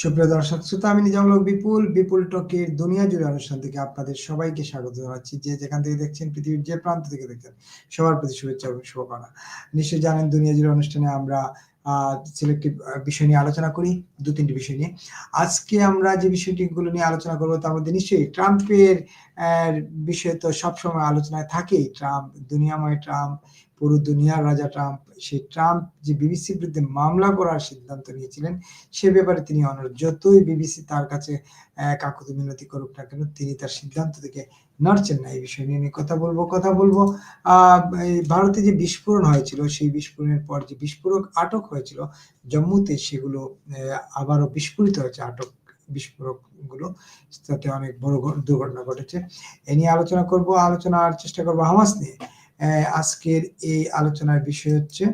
সুপ্রিয় দর্শক শ্রোতা আমি নিজামুল বিপুল বিপুল টকের দুনিয়া জুড়ে অনুষ্ঠান থেকে আপনাদের সবাইকে স্বাগত জানাচ্ছি। যে যেখান থেকে দেখছেন, পৃথিবীর যে প্রান্ত থেকে দেখছেন, সবার প্রতি শুভেচ্ছা এবং শুভকামনা। নিশ্চয়ই জানেন, দুনিয়া জুড়ে অনুষ্ঠানে আমরা সিলেক্টিভ বিষয় নিয়ে আলোচনা করি, দু তিনটি বিষয় নিয়ে। আজকে আমরা যে বিষয়টি গুলো নিয়ে আলোচনা করব, তার মধ্যে নিশ্চয়ই ট্রাম্পের বিষয়ে তো সবসময় আলোচনায় থাকেই। ট্রাম্প, দুনিয়াময় ট্রাম্প পুরো দুনিয়ার রাজা ট্রাম্প, সেই ট্রাম্প যে বিবিসির বিরুদ্ধে মামলা করার সিদ্ধান্ত নিয়েছিলেন, সে ব্যাপারে তিনি অনুরোধ যতই বিবিসি তার কাছে কাকুতি মিনতি করুক না কেন, তিনি তার সিদ্ধান্ত থেকে নড়ছেন না। এই বিষয় নিয়ে কথা বলব কথা বলব। ভারতে যে বিস্ফোরণ হয়েছিল, সেই বিস্ফোরণের পর যে বিস্ফোরক আটক হয়েছিল, জম্মুতে সেগুলো আবারও বিস্ফোরিত হয়েছে আটক বিস্ফোরকগুলো তাতে অনেক বড় দুর্ঘটনা ঘটেছে। এ নিয়ে আলোচনা করব, আলোচনার চেষ্টা করব হামাস নিয়ে। আজকের এই আলোচনার বিষয় হচ্ছে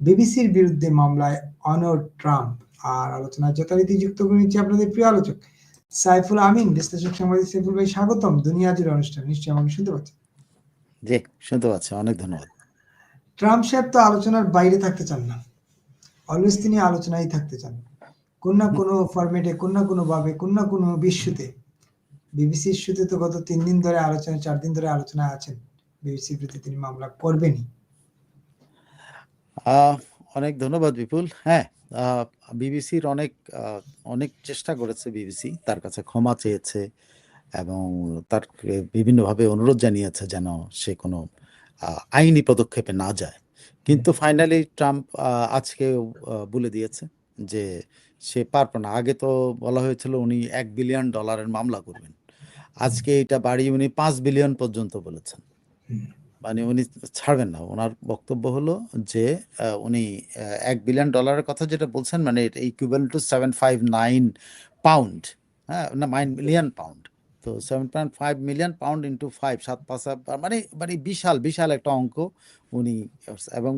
বিবিসির বিরুদ্ধে মামলায় অনর ট্রাম্প আর আলোচনার যথারীতি যুক্ত করে নিচ্ছি আপনাদের প্রিয় আলোচক সাইফুল আমিন বিশ্লেষক সাংবাদিক সাইফুল ভাই স্বাগতম। দুনিয়া জুড়ে অনুষ্ঠান। নিশ্চয়ই আমাকে শুনতে পাচ্ছেন? জি শুনতে পাচ্ছি। অনেক ধন্যবাদ। ট্রাম্প সাহেব তো আলোচনার বাইরে থাকতে চান না। অলওয়েজ তিনি আলোচনায় থাকতে চান। কোন না কোনো ফরম্যাটে কোন না কোনো ভাবে কোন না কোনো বিশ্বতে বিবিসি ইস্যুতে তো গত তিন দিন ধরে আলোচনা চার দিন ধরে আলোচনায় আছেন। বিবিসির বিরুদ্ধে তিনি মামলা করবেনই। অনেক ধন্যবাদ বিপুল। হ্যাঁ বিবিসির অনেক অনেক চেষ্টা করেছে বিবিসি, তার কাছে ক্ষমা চেয়েছে এবং তার বিভিন্নভাবে অনুরোধ জানিয়েছে যেন সে কোনো আইনি পদক্ষেপে না যায়। কিন্তু ফাইনালি ট্রাম্প আজকে বলে দিয়েছে যে সে পারবে না। আগে তো বলা হয়েছিল উনি এক বিলিয়ন ডলারের মামলা করবেন। আজকে এটা বাড়িয়ে উনি পাঁচ বিলিয়ন পর্যন্ত বলেছেন। মানে উনি ছাড়বেন না। ওনার বক্তব্য হলো যে উনি এক বিলিয়ন ডলারের কথা যেটা বলছেন মানে equivalent to seven five nine pound হ্যাঁ না নাইন মিলিয়ন পাউন্ড তো seven point five million pound into five সাত, পাঁচ মানে মানে বিশাল বিশাল একটা অঙ্ক উনি, এবং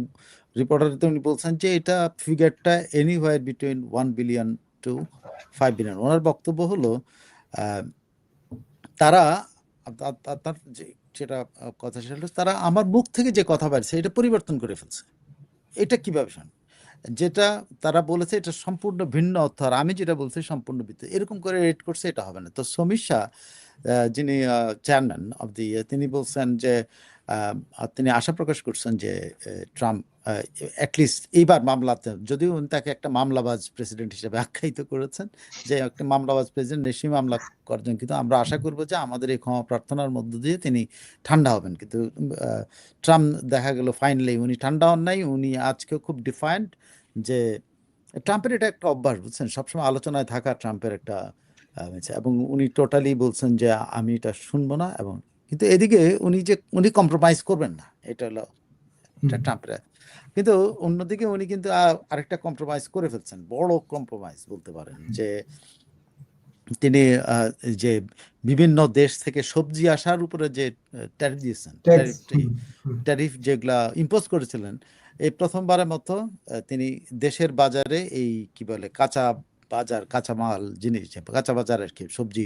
রিপোর্টারতে উনি বলছেন যে, এটা ফিগারটা anywhere between one billion to five billion ওনার বক্তব্য হলো তারা তার যেটা কথা সেটা তারা আমার মুখ থেকে যে কথা বাড়ছে এটা পরিবর্তন করে ফেলছে। এটা কীভাবে শোন যেটা তারা বলেছে এটা সম্পূর্ণ ভিন্ন অর্থ আর আমি যেটা বলছি সম্পূর্ণ ভিত্তি। এরকম করে রেড করছে এটা হবে না। তো সমীক্ষা যিনি চেয়ারম্যান অব দি তিনি বলছেন যে তিনি আশা প্রকাশ করছেন যে ট্রাম্প অ্যাটলিস্ট এইবার মামলাতে, যদিও উনি তাকে একটা মামলাবাজ প্রেসিডেন্ট হিসেবে আখ্যায়িত করেছেন, যে একটা মামলাবাজ প্রেসিডেন্ট বেশি মামলা করছেন, কিন্তু আমরা আশা করব যে আমাদের এই ক্ষমা প্রার্থনার মধ্য দিয়ে তিনি ঠান্ডা হবেন। কিন্তু ট্রাম্প দেখা গেল ফাইনালি উনি ঠান্ডা হন নাই, উনি আজকে খুব ডিফাইন্ড যে, ট্রাম্পের এটা একটা অভ্যাস, বুঝছেন? সবসময় আলোচনায় থাকা ট্রাম্পের একটা এবং উনি টোটালি বলছেন যে, আমি এটা শুনব না এবং কিন্তু এদিকে উনি যে উনি কম্প্রোমাইজ করবেন না এটা হলো এটা ট্রাম্পের কিন্তু অন্যদিকে উনি কিন্তু আরেকটা কম্প্রোমাইজ করে ফেলছেন বড় কম্প্রোমাইজ বলতে পারেন যে তিনি যে বিভিন্ন দেশ থেকে সবজি আসার উপরে যে ট্যারিফ দিয়েছেন ট্যারিফ যেগুলা ইম্পোজ করেছিলেন এই প্রথমবারের মতো তিনি দেশের বাজারে এই কি বলে কাঁচা বাজার কাঁচামাল জিনিস কাঁচা বাজার আর কি সবজি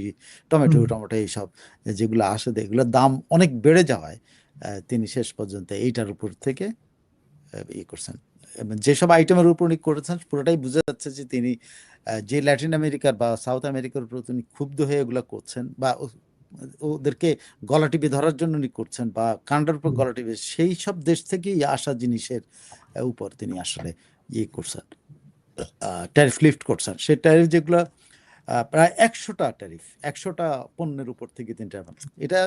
টমেটো টমেটো এইসব যেগুলো আসে এগুলোর দাম অনেক বেড়ে যাওয়ায় তিনি শেষ পর্যন্ত এইটার উপর থেকে ইয়ে করছেন। যেসব আইটেমের উপর উনি করেছেন পুরোটাই বোঝা যাচ্ছে যে তিনি যে ল্যাটিন আমেরিকার বা সাউথ আমেরিকার উপর তিনি ক্ষুব্ধ হয়ে এগুলো করছেন বা ওদেরকে গলা টিপে ধরার জন্য উনি করছেন বা কান্ডার উপর গলা টিপে সেই সব দেশ থেকেই আসা জিনিসের উপর তিনি আসলে ইয়ে করছেন। ট্যারিফ লিফট করছেন সেই ট্যারিফ যেগুলো প্রায় একশোটা ট্যারিফ একশোটা পণ্যের উপর থেকে তিনি এটা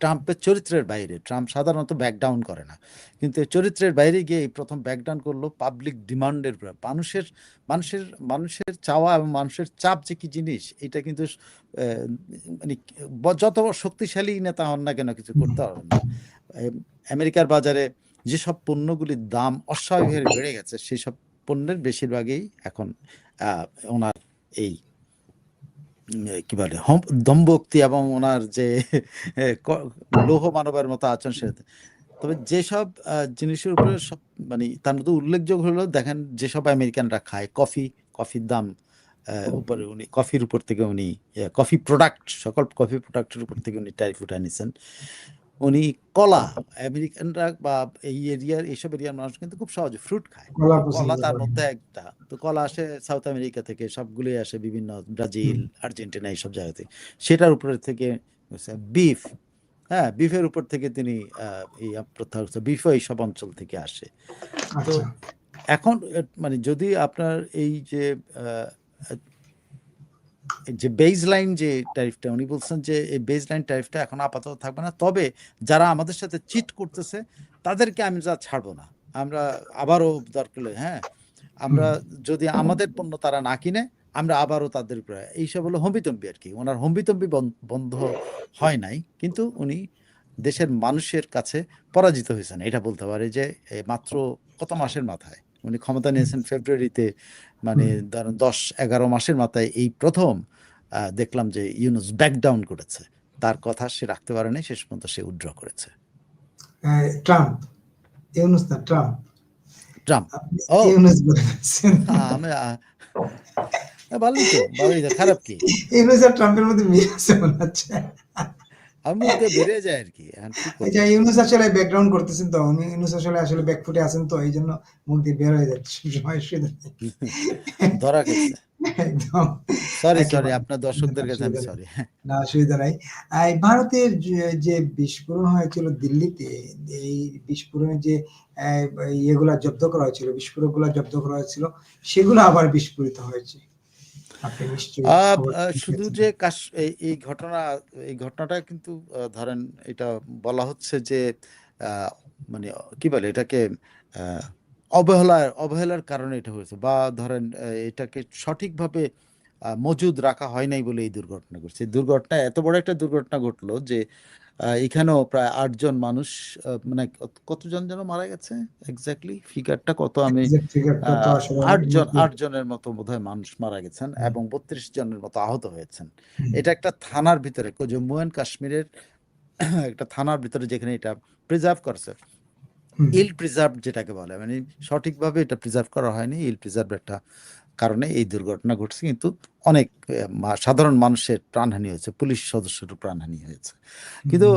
ট্রাম্পের চরিত্রের বাইরে। ট্রাম্প সাধারণত ব্যাকডাউন করে না। কিন্তু চরিত্রের বাইরে গিয়ে এই প্রথম ব্যাকডাউন করল পাবলিক ডিমান্ডের মানুষের মানুষের মানুষের চাওয়া এবং মানুষের চাপ যে কি জিনিস, এটা কিন্তু মানে যত শক্তিশালী নেতা হন না কেন কিছু করতে পারবেন না। আমেরিকার বাজারে যেসব পণ্যগুলির দাম অস্বাভাবিক বেড়ে গেছে সেই সব পণ্যের বেশিরভাগই এখন ওনার এই কি বলে দম্ভক্তি এবং ওনার যে লৌহ মানবের মতো আচরণ সে তবে যেসব জিনিসের উপরে সব মানে তার মধ্যে উল্লেখযোগ্য হলো দেখেন যেসব আমেরিকানরা খায় কফি কফির দাম উপরে উনি কফির উপর থেকে উনি কফি প্রোডাক্ট সকল কফি প্রোডাক্টের উপর থেকে উনি ট্যারিফ উঠে নিছেন। উনি কলা আমেরিকানরা বা এই এরিয়ার এইসব এরিয়ার মানুষ কিন্তু খুব সহজে ফ্রুট খায়। কলা তার মধ্যে একটা। তো কলা আসে সাউথ আমেরিকা থেকে সবগুলোই আসে বিভিন্ন ব্রাজিল আর্জেন্টিনা এইসব জায়গা থেকে সেটার উপরে থেকে বিফ হ্যাঁ বিফের উপর থেকে তিনি আহ, এই প্রত্যাহার বিফও এইসব অঞ্চল থেকে আসে। তো আচ্ছা। এখন মানে যদি আপনার এই যে যে বেজ লাইন যে ট্যারিফটা উনি বলছেন যে এই বেজ লাইন ট্যারিফটা এখন আপাতত থাকবে না। তবে যারা আমাদের সাথে চিট করতেছে, তাদেরকে আমি যা ছাড়বো না। আমরা আবারও দরকার হ্যাঁ আমরা যদি আমাদের পণ্য তারা না কিনে, আমরা আবারও তাদের উপরে এইসব হলো হম্বিতম্বি আর কি। ওনার হম্বিতম্বি বন- বন্ধ হয় নাই, কিন্তু উনি দেশের মানুষের কাছে পরাজিত হয়েছেন। এটা বলতে পারে যে মাত্র কত মাসের মাথায়? উনি ক্ষমতা নিয়েছেন ফেব্রুয়ারিতে মানে ধরেন দশ এগারো মাসের মাথায় এই প্রথম দেখলাম যে ইউনুস ব্যাকডাউন করেছে। তার কথা সে রাখতে পারেনি শেষ পর্যন্ত সে উইথড্র করেছে। ট্রাম্প। ইউনুস না ট্রাম্প। ট্রাম্প। ও। ইউনুস আমি ভালোই তো ভালোই তো খারাপ কি? ইউনুস আর ট্রাম্পের মধ্যে মিল আছে মনে হচ্ছে। আমি মুখে বেরিয়ে যায় আর কি? আচ্ছা ইউনুস আসলে ব্যাকগ্রাউন্ড করতেছেন তো উনি ইউনুস আসলে আসলে ব্যাকফুটে আছেন তো এই জন্য মুখ দিয়ে বের হয়ে যাচ্ছে সময় অসুবিধা নেই। ধরা গেছে একদম। সরি সরি আপনার দর্শকদের কাছে আমি সরি না অসুবিধা নাই। এই ভারতের যে- বিস্ফোরণ হয়েছিল দিল্লিতে এই বিস্ফোরণের যে ইয়েগুলা জব্দ করা হয়েছিল বিস্ফোরকগুলা জব্দ করা হয়েছিল সেগুলো আবার বিস্ফোরিত হয়েছে। শুধু যে এই ঘটনা এই ঘটনাটা কিন্তু ধরেন এটা বলা হচ্ছে যে আহ, মানে কি বলে এটাকে আহ, অবহেলার অবহেলার কারণে এটা হয়েছে বা ধরেন এটাকে সঠিকভাবে মজুদ রাখা হয় নাই বলে এই দুর্ঘটনা ঘটছে। দুর্ঘটনা এত বড় একটা দুর্ঘটনা ঘটলো যে এখানেও প্রায় আটজন মানুষ মানে কতজন যেন মারা গেছে? এক্স্যাক্টলি ফিগারটা কত আমি আটজন অনেক- আট জনের মতো বোধহয় মানুষ মারা গেছেন এবং বত্রিশ জনের মতো আহত হয়েছেন। এটা একটা থানার ভিতরে জম্মু অ্যান্ড কাশ্মীরের একটা থানার ভিতরে যেখানে এটা প্রিজার্ভ করছে। ইল প্রিজার্ভ যেটাকে বলে মানে সঠিকভাবে এটা প্রিজার্ভ করা হয়নি ইল প্রিজার্ভ একটা কারণে এই দুর্ঘটনা ঘটছে কিন্তু অনেক সাধারণ মানুষের প্রাণহানি হয়েছে পুলিশ সদস্যের প্রাণহানি হয়েছে। কিন্তু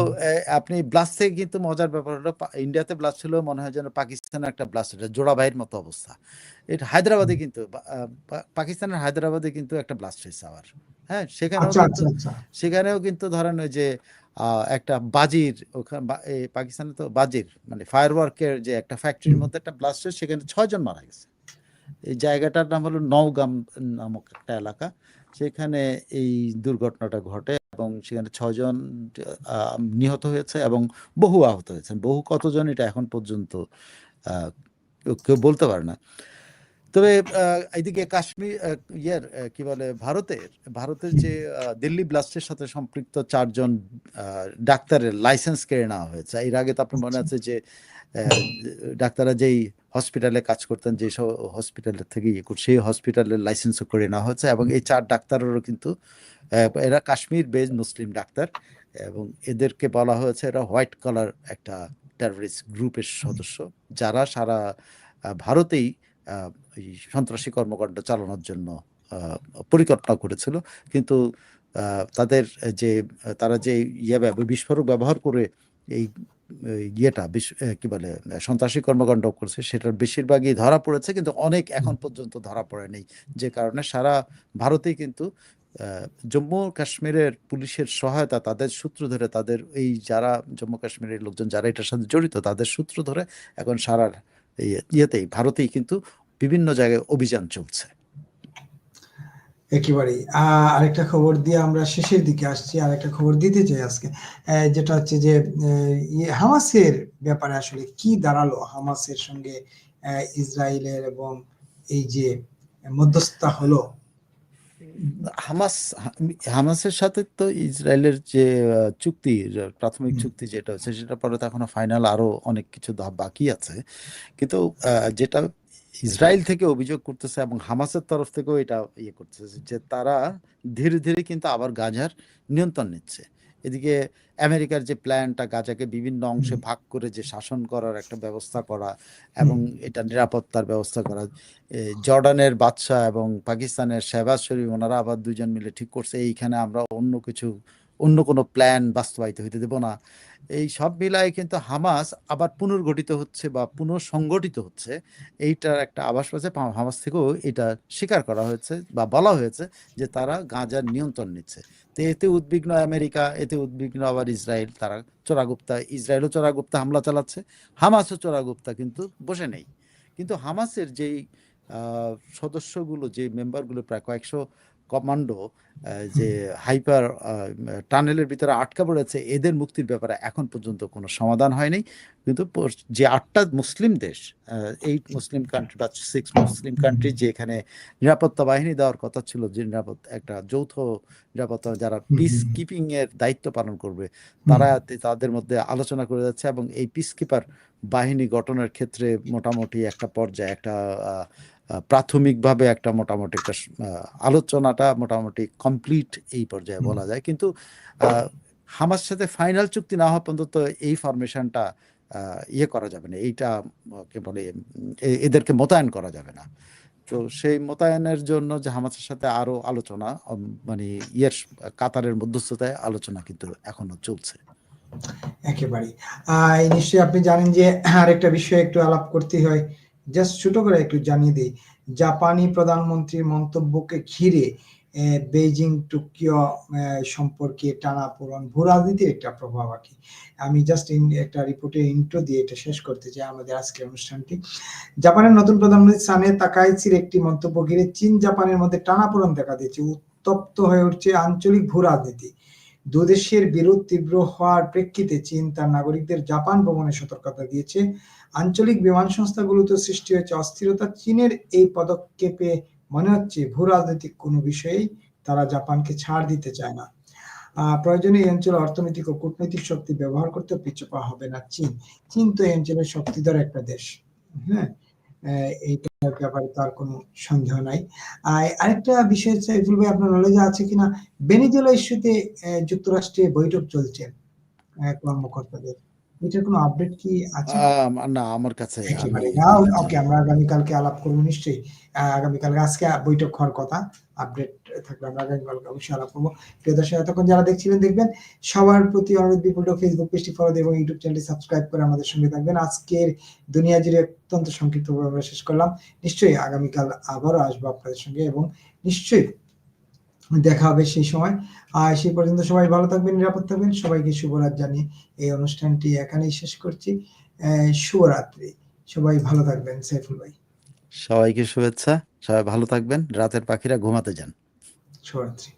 আপনি ব্লাস্ট থেকে কিন্তু মজার ব্যাপার হলো ইন্ডিয়াতে ব্লাস্ট ছিল মনে হয় যেন পাকিস্তানের একটা ব্লাস্ট এটা জোড়া ভাইয়ের মতো অবস্থা। এটা হায়দ্রাবাদে কিন্তু পাকিস্তানের হায়দ্রাবাদে কিন্তু একটা ব্লাস্ট হয়েছে আবার। হ্যাঁ সেখানেও আচ্ছা আচ্ছা আচ্ছা। সেখানেও কিন্তু ধরেন ওই যে একটা বাজির ওখানে পাকিস্তানে তো বাজির মানে ফায়ার ওয়ার্কের যে একটা ফ্যাক্টরির মধ্যে একটা ব্লাস্ট হয়েছে সেখানে ছয়জন মারা গেছে। এই জায়গাটার নাম হলো নওগাম নামক একটা এলাকা। সেখানে এই দুর্ঘটনাটা ঘটে এবং সেখানে ছয়জন আহ, নিহত হয়েছে এবং বহু আহত হয়েছেন বহু কতজন এটা এখন পর্যন্ত কেউ বলতে পারে না। তবে এদিকে কাশ্মীর ইয়ের কি বলে ভারতের ভারতের যে দিল্লি ব্লাস্টের সাথে সম্পৃক্ত চারজন ডাক্তারের লাইসেন্স কেড়ে নেওয়া হয়েছে। এর আগে তো আপনার মনে আছে যে ডাক্তাররা যেই হসপিটালে কাজ করতেন যে সব হসপিটালের থেকে ইয়ে করছে সেই হসপিটালের লাইসেন্সও করে নেওয়া হয়েছে এবং এই চার ডাক্তারেরও কিন্তু এরা কাশ্মীর বেজ মুসলিম ডাক্তার এবং এদেরকে বলা হয়েছে এরা হোয়াইট কালার একটা টেররিস্ট গ্রুপের সদস্য যারা সারা ভারতেই সন্ত্রাসী কর্মকাণ্ড চালানোর জন্য পরিকল্পনা করেছিল। কিন্তু তাদের যে, তারা যে ইয়ে বিস্ফোরক ব্যবহার করে এই ইয়েটা কি বলে, সন্ত্রাসী কর্মকাণ্ড করছে, সেটার বেশিরভাগই ধরা পড়েছে, কিন্তু অনেক এখন পর্যন্ত ধরা পড়েনি। যে কারণে সারা ভারতেই কিন্তু জম্মু কাশ্মীরের পুলিশের সহায়তা, তাদের সূত্র ধরে তাদের এই যারা জম্মু কাশ্মীরের লোকজন যারা এটার সাথে জড়িত, তাদের সূত্র ধরে এখন সারা ইয়েতেই ভারতেই কিন্তু বিভিন্ন জায়গায় অভিযান চলছে। একেবারেই। আরেকটা খবর দিয়ে আমরা শেষের দিকে আসছি আরেকটা খবর দিতে চাই আজকে। যেটা হচ্ছে যে ইয়ে, হামাসের ব্যাপারে আসলে কি দাঁড়াল হামাসের সঙ্গে ইসরায়েলের এবং এই যে মধ্যস্থতা হলো হামাস হামাসের সাথে তো ইসরায়েলের যে চুক্তি প্রাথমিক চুক্তি যেটা হচ্ছে সেটা পরে তো এখনও ফাইনাল আরও অনেক কিছু ধাপ বাকি আছে। কিন্তু যেটা ইসরায়েল থেকে অভিযোগ করতেছে এবং হামাসের তরফ থেকেও এটা ইয়ে করতেছে যে তারা ধীরে ধীরে কিন্তু আবার গাজার নিয়ন্ত্রণ নিচ্ছে। এদিকে আমেরিকার যে প্ল্যানটা গাজাকে বিভিন্ন অংশে ভাগ করে যে শাসন করার একটা ব্যবস্থা করা এবং এটা নিরাপত্তার ব্যবস্থা করা জর্ডানের বাদশাহ এবং পাকিস্তানের শেহবাজ শরীফ ওনারা আবার দুজন মিলে ঠিক করছে এইখানে আমরা অন্য কিছু অন্য কোনো প্ল্যান বাস্তবায়িত হইতে দেব না। এই সব মিলায় কিন্তু হামাস আবার পুনর্গঠিত হচ্ছে বা পুনঃসংগঠিত হচ্ছে। এইটার একটা আভাস পাচ্ছে হামাস থেকেও এটা স্বীকার করা হয়েছে বা বলা হয়েছে যে তারা গাঁজার নিয়ন্ত্রণ নিচ্ছে। তো এতে উদ্বিগ্ন আমেরিকা, এতে উদ্বিগ্ন আবার ইসরায়েল। তারা চোরাগুপ্তা, ইসরায়েলও চোরাগুপ্তা হামলা চালাচ্ছে। হামাসও চোরাগুপ্তা কিন্তু বসে নেই। কিন্তু হামাসের যেই সদস্যগুলো যে মেম্বারগুলো প্রায় কয়েকশো কমান্ডো যে হাইপার টানেলের ভিতরে আটকা পড়েছে এদের মুক্তির ব্যাপারে এখন পর্যন্ত কোনো সমাধান হয়নি। কিন্তু যে আটটা মুসলিম দেশ এইট মুসলিম কান্ট্রি বা সিক্স মুসলিম কান্ট্রি যে এখানে নিরাপত্তা বাহিনী দেওয়ার কথা ছিল যে নিরাপত্তা একটা যৌথ নিরাপত্তা যারা পিস। কিপিং এর দায়িত্ব পালন করবে তারা তাদের মধ্যে আলোচনা করে যাচ্ছে এবং এই পিস কিপার বাহিনী গঠনের ক্ষেত্রে মোটামুটি একটা পর্যায়ে একটা প্রাথমিকভাবে একটা মোটামুটি একটা আলোচনাটা মোটামুটি কমপ্লিট এই পর্যায়ে বলা যায়। কিন্তু হামাস সাথে ফাইনাল চুক্তি না হওয়া পর্যন্ত এই ফরমেশনটা ইয়ে করা যাবে না। এইটা কে বলে এদেরকে মোতায়েন করা যাবে না। তো সেই মোতায়েনের জন্য যে হামাসের সাথে আরও আলোচনা মানে ইয়ের কাতারের মধ্যস্থতায় আলোচনা কিন্তু এখনও চলছে। একেবারে নিশ্চয়ই আপনি জানেন যে আরেকটা বিষয়ে একটু আলাপ করতে হয়। জাস্ট ছোট করে একটু জানিয়ে দিই, জাপানি প্রধানমন্ত্রীর মন্তব্যকে ঘিরে বেইজিং, টোকিও সম্পর্কে টানাপোড়ন, ভূ রাজনীতির একটা প্রভাব আর কি। আমি জাস্ট একটা রিপোর্টের ইন্ট্রো দিয়ে এটা শেষ করতে চাই আমাদের আজকের অনুষ্ঠানটি। জাপানের নতুন প্রধানমন্ত্রী সানে তাকাইচির একটি মন্তব্য ঘিরে চীন জাপানের মধ্যে টানাপোড়ন দেখা দিয়েছে। উত্তপ্ত হয়ে উঠছে আঞ্চলিক ভূ রাজনীতি। দুদেশের বিরোধ তীব্র হওয়ার প্রেক্ষিতে চীন তার নাগরিকদের জাপান ভ্রমণের সতর্কতা দিয়েছে। আঞ্চলিক বিমান সংস্থাগুলোতে সৃষ্টি হয়েছে অস্থিরতা। চীনের এই পদক্ষেপে মনে হচ্ছে ভূ রাজনৈতিক কোনো বিষয়েই তারা জাপানকে ছাড় দিতে চায় না। প্রয়োজনে এই অঞ্চলে অর্থনৈতিক ও কূটনৈতিক শক্তি ব্যবহার করতে পিছু পা হবে না চীন। চীন তো এই অঞ্চলের শক্তিধর একটা দেশ। হ্যাঁ এইটার ব্যাপারে তার কোনো সন্দেহ নাই। আর আরেকটা বিষয় সাইফুল ভাই আপনার নলেজে আছে কিনা? বেনিজুয়েলা ইস্যুতে যুক্তরাষ্ট্রে বৈঠক চলছে কর্মকর্তাদের। এটার কোনো আপডেট কি আছে? না আমার কাছে ওকে আমরা আগামীকালকে আলাপ করব নিশ্চয়ই। আগামীকালকে আজকে বৈঠক হওয়ার কথা আপডেট থাকলে আমরা আগামীকালকে অবশ্যই আলাপ করব। প্রিয় দর্শক এতক্ষণ যারা দেখছিলেন দেখবেন সবার প্রতি অনুরোধ বিপুল ফেসবুক পেজটি ফলো এবং ইউটিউব চ্যানেলটি সাবস্ক্রাইব করে আমাদের সঙ্গে থাকবেন। আজকের দুনিয়া জুড়ে অত্যন্ত সংক্ষিপ্তভাবে আমরা শেষ করলাম। নিশ্চয়ই আগামীকাল আবারও আসব আপনাদের সঙ্গে এবং নিশ্চয়ই দেখা হবে সেই সময়। আর সেই পর্যন্ত সবাই ভালো থাকবেন নিরাপদ থাকবেন। সবাইকে শুভরাত জানিয়ে এই অনুষ্ঠানটি এখানেই শেষ করছি। শুভরাত্রি। সবাই ভালো থাকবেন সাইফুল ভাই। সবাইকে শুভেচ্ছা। সবাই ভালো থাকবেন। রাতের পাখিরা ঘুমাতে যান। শুভরাত্রি।